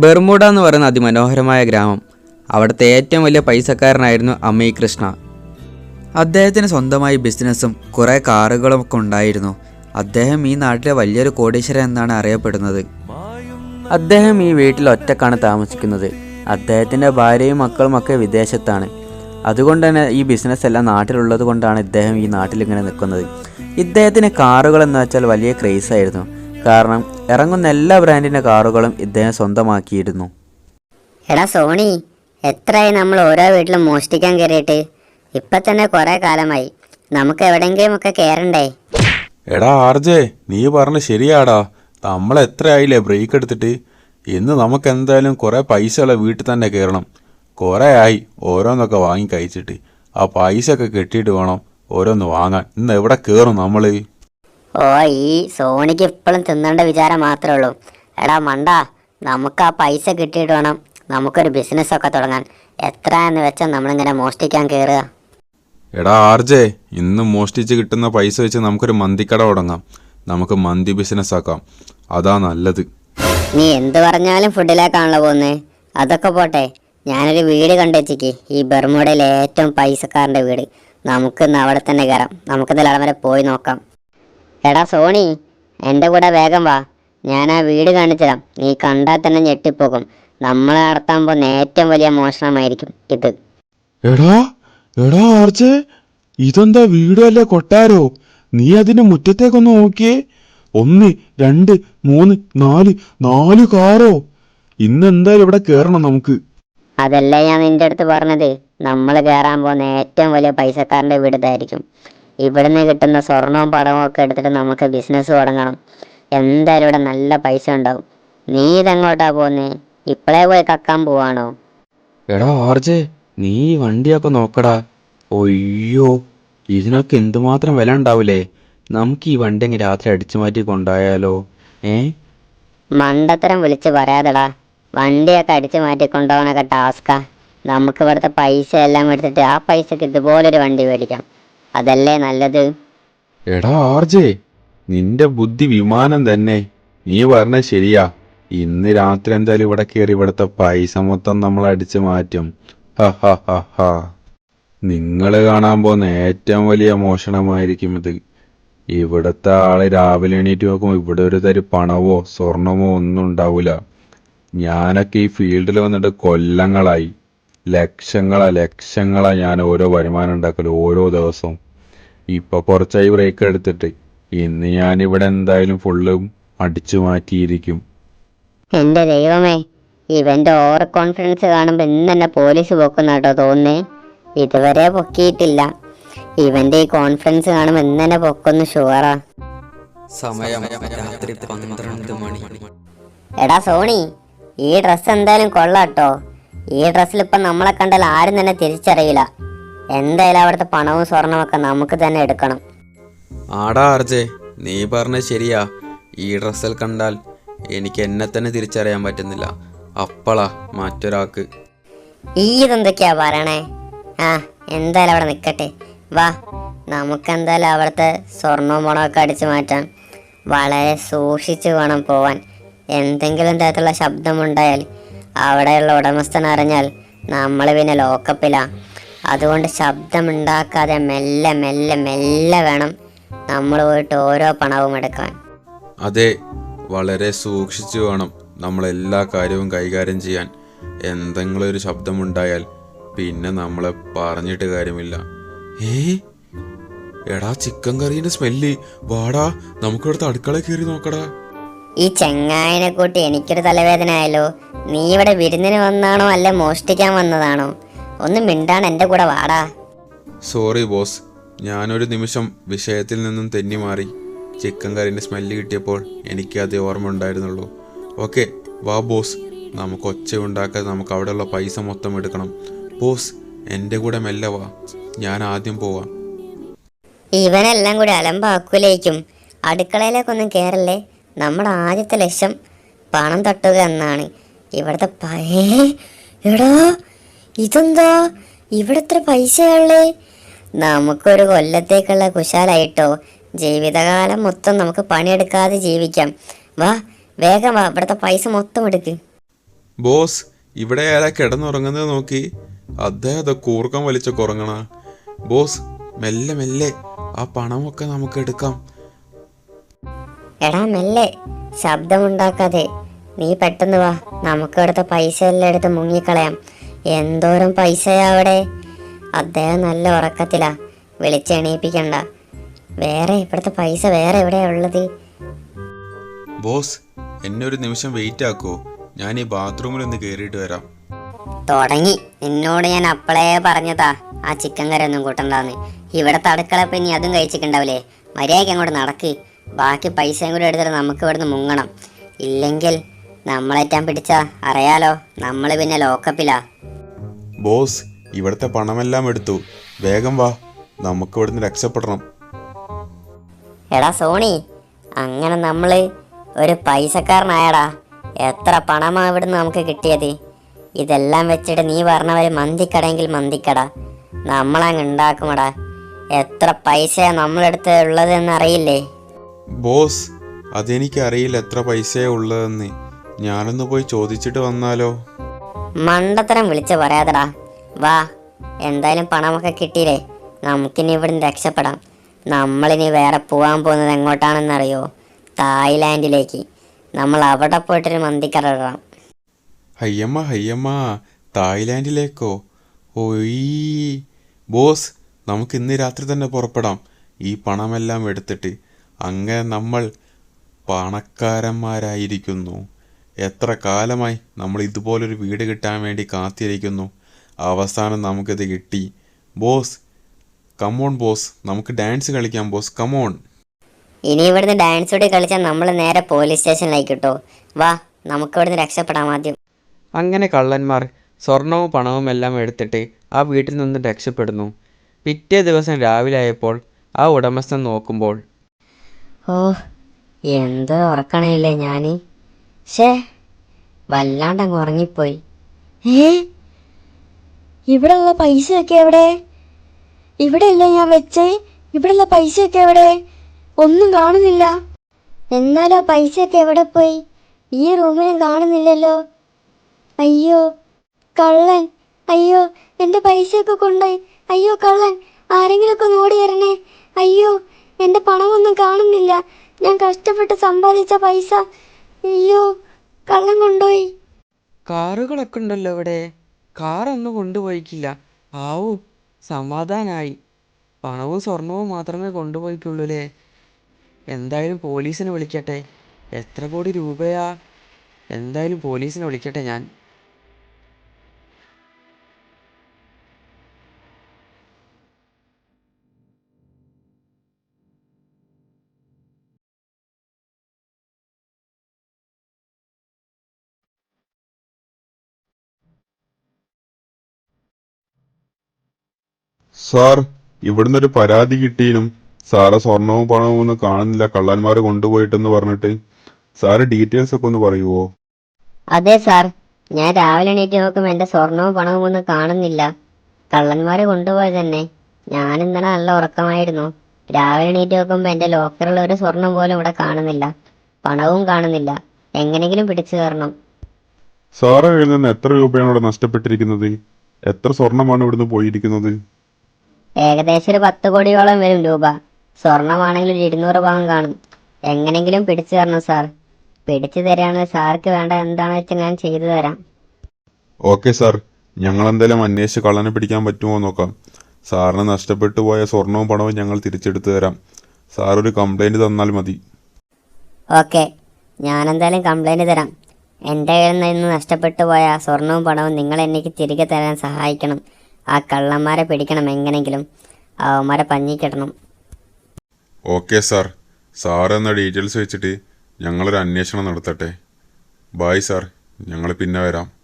ബെർമുഡ എന്ന് പറയുന്ന അതിമനോഹരമായ ഗ്രാമം. അവിടുത്തെ ഏറ്റവും വലിയ പൈസക്കാരനായിരുന്നു അമ്മി കൃഷ്ണ. അദ്ദേഹത്തിന് സ്വന്തമായി ബിസിനസ്സും കുറേ കാറുകളും ഒക്കെ ഉണ്ടായിരുന്നു. അദ്ദേഹം ഈ നാട്ടിലെ വലിയൊരു കോടീശ്വരൻ എന്നാണ് അറിയപ്പെടുന്നത്. അദ്ദേഹം ഈ വീട്ടിൽ ഒറ്റക്കാണ് താമസിക്കുന്നത്. അദ്ദേഹത്തിന്റെ ഭാര്യയും മക്കളും ഒക്കെ വിദേശത്താണ്. അതുകൊണ്ട് തന്നെ ഈ ബിസിനസ് എല്ലാം നാട്ടിലുള്ളത് കൊണ്ടാണ് ഇദ്ദേഹം ഈ നാട്ടിൽ ഇങ്ങനെ നിൽക്കുന്നത്. ഇദ്ദേഹത്തിന് കാറുകൾ എന്ന് വെച്ചാൽ വലിയ ക്രേസ് ആയിരുന്നു കാരണം ഇറങ്ങുന്ന എല്ലാ ബ്രാൻഡിന്റെ കാറുകളും ഇദ്ദേഹം സ്വന്തമാക്കിയിരുന്നു. എടാ സോണി എത്രയായി നമ്മൾ ഓരോ വീട്ടിലും മോഷ്ടിക്കാൻ കയറിയിട്ട്? ഇപ്പൊ തന്നെ കുറെ കാലമായി. നമുക്ക് എവിടെയെങ്കിലും ഒക്കെ കയറണ്ടേ എടാ ആർജെ നീ പറഞ്ഞ ശരിയാടാ. നമ്മൾ എത്രയായില്ലേ ബ്രേക്ക് എടുത്തിട്ട്? ഇന്ന് നമുക്ക് എന്തായാലും കുറേ പൈസയുള്ള വീട്ടിൽ തന്നെ കയറണം കുറേ ആയി ഓരോന്നൊക്കെ വാങ്ങി കഴിച്ചിട്ട്. ആ പൈസ ഒക്കെ കെട്ടിയിട്ട് വേണം ഓരോന്ന് വാങ്ങാൻ. ഇന്ന് എവിടെ കയറും നമ്മൾ ഓ ഈ സോണിക്ക് ഇപ്പോഴും തിന്നേണ്ട വിചാരം മാത്രമേ ഉള്ളൂ. എടാ മണ്ട നമുക്ക് ആ പൈസ കിട്ടിയിട്ട് വേണം നമുക്കൊരു ബിസിനസ് ഒക്കെ തുടങ്ങാൻ. എത്ര എന്ന് വെച്ചാൽ നമ്മളിങ്ങനെ മോഷ്ടിക്കാൻ കയറുക എടാ ആർജെ ഇന്ന് മോഷ്ടിച്ച് കിട്ടുന്ന പൈസ വെച്ച് നമുക്കൊരു മന്തിക്കട തുടങ്ങാം. നമുക്ക് മന്തി ബിസിനസ് ആക്കാം. അതാ നല്ലത്. നീ എന്ത് പറഞ്ഞാലും ഫുഡിലേക്കാണല്ലോ പോകുന്നത് അതൊക്കെ പോട്ടെ ഞാനൊരു വീട് കണ്ടുവച്ചിക്ക്. ഈ ബർമുടയിലെ ഏറ്റവും പൈസക്കാരന്റെ വീട്. നമുക്കിന്ന് അവിടെ തന്നെ കയറാം നമുക്കിന്ന് അവിടെ വരെ പോയി നോക്കാം. എടാ സോണി എന്റെ കൂടെ വേഗം വാ. ഞാൻ ആ വീട് കാണിച്ചതാം നീ കണ്ടാൽ തന്നെ ഞെട്ടിപ്പോകും. നമ്മൾ നടത്താൻ പോകുന്ന ഏറ്റവും വലിയ മോഷണമായിരിക്കും ഇത്. എടാ എടാ ആർച്ചേ ഇതെന്താ വീടല്ലേ കൊട്ടാരോ? നീ അതിന്റെ മുറ്റത്തേക്കൊന്ന് നോക്കിയേ. ഒന്ന് രണ്ട് മൂന്ന് നാല് നാല് കാറോ? ഇന്നെന്താ എന്തായാലും ഇവിടെ കേറണം നമുക്ക്. അതല്ലേ ഞാൻ നിന്റെ അടുത്ത് പറഞ്ഞത്. നമ്മൾ കയറാൻ പോകുന്ന ഏറ്റവും വലിയ പൈസക്കാരന്റെ വീട് ഇതായിരിക്കും. ഇവിടുന്ന് കിട്ടുന്ന സ്വർണവും പണവും ഒക്കെ എടുത്തിട്ട് നമുക്ക് ബിസിനസ് തുടങ്ങണം. എന്തായാലും ഇവിടെ നല്ല പൈസ ഉണ്ടാവും. നീ ഇതെങ്ങോട്ടാ പോകുന്നേ ഇപ്പളേ പോയി കക്കാൻ പോവാണോ? എടാ ആർജെ നീ ഈ വണ്ടിയൊക്കെ നോക്കടാ. ഒയ്യോ ഇതിനൊക്കെ എന്തുമാത്രം വില ഉണ്ടാവില്ലേ നമുക്ക് ഈ വണ്ടി അങ്ങ് രാത്രി അടിച്ചു മാറ്റി കൊണ്ടായാലോ? ഏ? മണ്ടത്തരം വിളിച്ച് പറയാതെടാ. വണ്ടിയൊക്കെ അടിച്ചു മാറ്റി കൊണ്ടുപോകാനൊക്കെ ടാസ്കാ നമുക്ക് ഇവിടുത്തെ പൈസ എല്ലാം എടുത്തിട്ട് ആ പൈസക്ക് ഇതുപോലൊരു വണ്ടി മേടിക്കാം. അതല്ലേ നല്ലത്? എടാ ആർജെ നിന്റെ ബുദ്ധി വിമാനം തന്നെ. നീ പറഞ്ഞ ശരിയാ. ഇന്ന് രാത്രി എന്തായാലും ഇവിടെ കയറി ഇവിടുത്തെ പൈസ മൊത്തം നമ്മൾ അടിച്ചു മാറ്റും. നിങ്ങൾ കാണാൻ പോകുന്ന ഏറ്റവും വലിയ മോഷണമായിരിക്കും ഇത്. ഇവിടുത്തെ ആൾ രാവിലെ എണീറ്റ് നോക്കുമ്പോൾ ഇവിടെ ഒരു തരി പണവോ സ്വർണമോ ഒന്നും ഉണ്ടാവൂല. ഞാനൊക്കെ ഈ ഫീൽഡിൽ വന്നിട്ട് കൊല്ലങ്ങളായി. ലക്ഷങ്ങളാ ലക്ഷങ്ങളാ ഞാൻ ഓരോ വരുമാനം ഉണ്ടാക്കലും ഓരോ ദിവസവും. ഇപ്പൊ കുറച്ചായി ബ്രേക്ക് എടുത്തിട്ട്. ഇന്ന് ഞാൻ ഇവിടെ എന്തായാലും ഫുള്ളും അടിച്ചു മാറ്റിയിരിക്കും. എന്റെ ദൈവമേ ഇവന്റെ ഓവർ കോൺഫിഡൻസ് കാണുമ്പോൾ ഇന്ന് തന്നെ പോലീസ് പൊക്കുന്ന കേട്ടോ തോന്നുന്നേ. ഇതുവരെ പൊക്കിയിട്ടില്ല. ഇവന്റെ ഈ കോൺഫിഡൻസ് കാണുമ്പോൾ ഇന്ന് തന്നെ പൊക്കുന്നു ഷുവറാ സമയം രാത്രി പന്ത്രണ്ട് മണി. എടാ സോണി ഈ ഡ്രസ് എന്തായാലും കൊള്ളാട്ടോ. ഈ ഡ്രസ്സിൽ ഇപ്പം നമ്മളെ കണ്ടാൽ ആരും തന്നെ തിരിച്ചറിയില്ല. എന്തായാലും അവിടുത്തെ പണവും സ്വർണവും ഒക്കെ നമുക്ക് തന്നെ എടുക്കണം. ആടാ അർജേ നീ പറഞ്ഞ ശരിയാ. ഈ ഡ്രസ്സിൽ കണ്ടാൽ എനിക്ക് എന്നെ തന്നെ തിരിച്ചറിയാൻ പറ്റുന്നില്ല. അപ്പളാ മറ്റൊരാൾക്ക്. ഈ ഇതെന്തൊക്കെയാ പറയണേ? ആ എന്തായാലും അവിടെ നിക്കട്ടെ. വാ നമുക്ക് എന്തായാലും അവിടുത്തെ സ്വർണവും പണമൊക്കെ അടിച്ചു മാറ്റാം വളരെ സൂക്ഷിച്ചു വേണം പോവാൻ. എന്തെങ്കിലും തരത്തിലുള്ള ശബ്ദമുണ്ടായാൽ അവിടെയുള്ള ഉടമസ്ഥൻ അറിഞ്ഞാൽ നമ്മൾ പിന്നെ ലോക്കപ്പിലാ. അതുകൊണ്ട് ശബ്ദമുണ്ടാക്കാതെ മെല്ലെ മെല്ലെ മെല്ലെ വേണം നമ്മൾ പോയിട്ട് ഓരോ പണവും എടുക്കാൻ. അതെ വളരെ സൂക്ഷിച്ചു വേണം നമ്മൾ എല്ലാ കാര്യവും കൈകാര്യം ചെയ്യാൻ. എന്തെങ്കിലും ഒരു ശബ്ദമുണ്ടായാൽ പിന്നെ നമ്മളെ പറഞ്ഞിട്ട് കാര്യമില്ല. ഏ? എടാ ചിക്കൻ കറീന്റെ സ്മെല്ല്. വാടാ നമുക്കിവിടുത്തെ അടുക്കള കയറി നോക്കടാ. ഈ ചെങ്ങായനെ കൂട്ടി എനിക്കൊരു തലവേദന ആയല്ലോ. നീ ഇവിടെ വിരുന്നിന് വന്നാണോ അല്ല മോഷ്ടിക്കാൻ വന്നതാണോ? ഒന്ന് മിണ്ടാണ് എന്റെ കൂടെ വാടാ. സോറി ബോസ് ഞാനൊരു നിമിഷം വിഷയത്തിൽ നിന്നും തെന്നി മാറി. ചിക്കൻ കറിന്റെ സ്മെല്ല് കിട്ടിയപ്പോൾ എനിക്ക് അത് ഓർമ്മ ഉണ്ടായിരുന്നുള്ളൂ. ഓക്കെ വാ ബോസ് നമുക്ക് ഒച്ച ഉണ്ടാക്കാതെ നമുക്ക് അവിടെയുള്ള പൈസ മൊത്തം എടുക്കണം. ബോസ് എന്റെ കൂടെ മെല്ലെ വാ. ഞാൻ ആദ്യം പോവാം. ഇവനെല്ലാം കൂടി അലമ്പാക്കുലേക്കും. അടുക്കളയിലേക്കൊന്നും കയറല്ലേ നമ്മുടെ ആദ്യത്തെ ലക്ഷ്യം പണം തട്ടുക എന്നാണ്. ഇവിടുത്തെ പയേ എടാ ഇതെന്താ? ഇവിടെ എത്ര പൈസയുള്ളേ നമുക്കൊരു കൊല്ലത്തേക്കുള്ള കുശാലായിട്ടോ? ജീവിതകാലം മൊത്തം നമുക്ക് പണിയെടുക്കാതെ ജീവിക്കാം. വാ വേഗം വാ ഇവിടുത്തെ പൈസ മൊത്തം എടുക്ക്. ബോസ് ഇവിടെ ആരാ കിടന്നുറങ്ങുന്നത് നോക്കി. അദ്ദേഹത്തെ കൂർക്കം വലിച്ച കുറങ്ങണ. ബോസ് മെല്ലെ മെല്ലെ ആ പണമൊക്കെ നമുക്ക് എടുക്കാം. എടാ മെല്ലെ ശബ്ദമുണ്ടാക്കാതെ. നീ പെട്ടെന്ന് വാ നമുക്ക് അടുത്ത പൈസ എല്ലാം എടുത്ത് മുങ്ങിക്കളയാം. എന്തോരം പൈസയാ അവിടെ? അദ്ദേഹം നല്ല ഉറക്കത്തിലാ വിളിച്ചെണീപ്പിക്കണ്ട വേറെ ഇവിടുത്തെ പൈസ വേറെ എവിടെയാ ഉള്ളത്? ബോസ് എന്നെ ഒരു നിമിഷം വെയിറ്റ് ആക്കോ. ഞാൻ ഈ ബാത്റൂമിൽ ഒന്ന് കയറിയിട്ട് വരാം. തുടങ്ങി. നിന്നോട് ഞാൻ അപ്പളേ പറഞ്ഞതാ ആ ചിക്കൻ കറി ഒന്നും കൂട്ടണ്ടാന്ന്. ഇവിടത്തെ അടുക്കള അതും കഴിച്ചിട്ടുണ്ടാവില്ലേ? മര്യാദയ്ക്ക് അങ്ങോട്ട് നടക്ക്. ബാക്കി പൈസയും കൂടി എടുത്തിട്ട് നമുക്ക് ഇവിടുന്ന് മുങ്ങണം. ഇല്ലെങ്കിൽ നമ്മളേറ്റാൻ പിടിച്ച അറിയാലോ നമ്മൾ പിന്നെ ലോക്കപ്പിലാ ബോസ് ഇവിടുത്തെ പണമെല്ലാം എടുത്തു. വേഗം വാ നമുക്ക് ഇവിടുന്ന് രക്ഷപ്പെടണം. എടാ സോണി അങ്ങനെ നമ്മൾ ഒരു പൈസക്കാരനായടാ. എത്ര പണമാണ് ഇവിടുന്ന് നമുക്ക് കിട്ടിയത്? ഇതെല്ലാം വെച്ചിട്ട് നീ പറഞ്ഞവർ മന്തിക്കടയെങ്കിൽ മന്തിക്കട. നമ്മളങ്ങ് ഉണ്ടാക്കുമടാ. എത്ര പൈസയാ നമ്മളെടുത്ത് ഉള്ളതെന്ന് അറിയില്ലേ? ബോസ് അതെനിക്കറിയില്ല എത്ര പൈസയാ ഉള്ളതെന്ന്. ഞാനൊന്ന് പോയി ചോദിച്ചിട്ട് വന്നാലോ? മണ്ടത്തരം വിളിച്ച് പറയാതടാ. വാ എന്തായാലും പണമൊക്കെ കിട്ടിയില്ലേ? നമുക്കിനി ഇവിടുന്ന് രക്ഷപ്പെടാം. നമ്മളിനി വേറെ പോകാൻ പോകുന്നത് എങ്ങോട്ടാണെന്നറിയോ? തായ്ലാൻഡിലേക്ക് നമ്മൾ അവിടെ പോയിട്ടൊരു മന്തിക്കറിടാം ഹയ്യമ്മ ഹയ്യമ്മ തായ്ലാൻഡിലേക്കോ ഓയ് ബോസ് നമുക്ക് ഇന്ന് രാത്രി തന്നെ പുറപ്പെടാം. ഈ പണമെല്ലാം എടുത്തിട്ട്. അങ്ങനെ നമ്മൾ പണക്കാരന്മാരായിരിക്കുന്നു. എത്ര കാലമായി നമ്മൾ ഇതുപോലൊരു വീട് കിട്ടാൻ വേണ്ടി കാത്തിരിക്കുന്നു. അവസാനം നമുക്കിത് കിട്ടി. Boss come on boss. നമുക്ക് ഡാൻസ് കളിക്കാം ബോസ്. കമോൺ ഇനി ഇവിടുന്ന് ഡാൻസ് കൂടി കളിച്ചാൽ നമ്മൾ നേരെ പോലീസ് സ്റ്റേഷനിലേക്ക് കിട്ടോ വാ നമുക്ക് ഇവിടുന്ന് രക്ഷപ്പെടാം ആദ്യം. അങ്ങനെ കള്ളന്മാർ സ്വർണവും പണവും എല്ലാം എടുത്തിട്ട് ആ വീട്ടിൽ നിന്ന് രക്ഷപ്പെടുന്നു. പിറ്റേ ദിവസം രാവിലെ ആയപ്പോൾ ആ ഉടമസ്ഥൻ നോക്കുമ്പോൾ ഓ എന്ത് ഉറക്കണില്ലേ ഞാൻ. ഷേ വല്ലാണ്ടങ്ങ് ഉറങ്ങിപ്പോയി. ഏ? ഇവിടെ ഉള്ള പൈസയൊക്കെ എവിടെ? ഇവിടെയല്ലേ ഞാൻ വെച്ചേ? ഇവിടെയുള്ള പൈസയൊക്കെ എവിടെ? ഒന്നും കാണുന്നില്ല. എന്നാലോ പൈസയൊക്കെ എവിടെ പോയി? ഈ റൂമിലും കാണുന്നില്ലല്ലോ. അയ്യോ കള്ളൻ. അയ്യോ എന്റെ പൈസയൊക്കെ കൊണ്ടുപോയി. അയ്യോ കള്ളൻ. ആരെങ്കിലുമൊക്കെ ഓടി വരണേ. അയ്യോ എന്റെ പണമൊന്നും കാണുന്നില്ല. ഞാൻ കഷ്ടപ്പെട്ട് സമ്പാദിച്ച പൈസ. അയ്യോ കള്ളം കൊണ്ടുപോയി. കാറുകളൊക്കെ ഉണ്ടല്ലോ ഇവിടെ. കാറൊന്നും കൊണ്ടുപോയിക്കില്ല. ആവൂ സമാധാനായി. പണവും സ്വർണവും മാത്രമേ കൊണ്ടുപോയിട്ടുള്ളൂ എന്തായാലും പോലീസിനെ വിളിക്കട്ടെ. എത്ര കോടി രൂപയാ? എന്തായാലും പോലീസിനെ വിളിക്കട്ടെ ഞാൻ. സാർ ഇവിടുന്ന് ഒരു പരാതി കിട്ടിയിനും സാറ് സ്വർണവും പണവും ഒന്നും കാണുന്നില്ല കള്ളന്മാര് കൊണ്ടുപോയിട്ടെന്ന് പറഞ്ഞിട്ട്. സാറ് ഡീറ്റെയിൽസ് ഒക്കെ ഒന്ന് പറയുവോ? അതെ സാർ ഞാൻ രാവിലെ എണീറ്റ് നോക്കുമ്പോൾ എന്റെ സ്വർണവും പണവും ഒന്നും കാണുന്നില്ല. കള്ളന്മാരെ കൊണ്ടുപോയത് തന്നെ. ഞാൻ ഇന്നലെ നല്ല ഉറക്കമായിരുന്നു. രാവിലെ എണീറ്റ് നോക്കുമ്പോൾ എന്റെ ലോക്കറിൽ ഒരു സ്വർണം പോലും ഇവിടെ കാണുന്നില്ല. പണവും കാണുന്നില്ല. എങ്ങനെങ്കിലും പിടിച്ചു കയറണം. സാറ് കയ്യിൽ നിന്ന് എത്ര രൂപയാണ് ഇവിടെ നഷ്ടപ്പെട്ടിരിക്കുന്നത്? എത്ര സ്വർണമാണ് ഇവിടുന്ന് പോയിരിക്കുന്നത്? ഏകദേശം ഒരു പത്ത് കോടിയോളം വരും രൂപ. സ്വർണമാണെങ്കിൽ ഒരു ഇരുന്നൂറ് പവൻ കാണും. എങ്ങനെങ്കിലും പിടിച്ചു തരണം സാർ. പിടിച്ചു തരാണെങ്കിൽ സാർക്ക് വേണ്ട എന്താണെന്ന് വെച്ചാൽ ഞാൻ ചെയ്തു തരാം. Okay sir. ഞങ്ങൾ എന്തായാലും അന്വേഷിച്ച് കള്ളനെ പിടിക്കാൻ പറ്റുമോ നോക്കാം. സാറിന് നഷ്ടപ്പെട്ടു പോയ സ്വർണവും പണവും ഞങ്ങൾ തിരിച്ചെടുത്തു തരാം. സാർ ഒരു കംപ്ലൈന്റ് തന്നാൽ മതി. ഓക്കെ. ഞാൻ എന്തായാലും കംപ്ലൈന്റ് തരാം. എന്റെ കയ്യിൽ നിന്ന് നഷ്ടപ്പെട്ടു പോയ സ്വർണവും പണവും നിങ്ങൾ എനിക്ക് തിരികെ തരാൻ സഹായിക്കണം. ആ കള്ളന്മാരെ പിടിക്കണം എങ്ങനെങ്കിലും. അവന്മാരെ പഞ്ഞിക്കിടണം. Okay sir. സാർ എന്ന ഡീറ്റെയിൽസ് വെച്ചിട്ട് ഞങ്ങളൊരു അന്വേഷണം നടത്തട്ടെ. Bye sir. ഞങ്ങൾ പിന്നെ വരാം.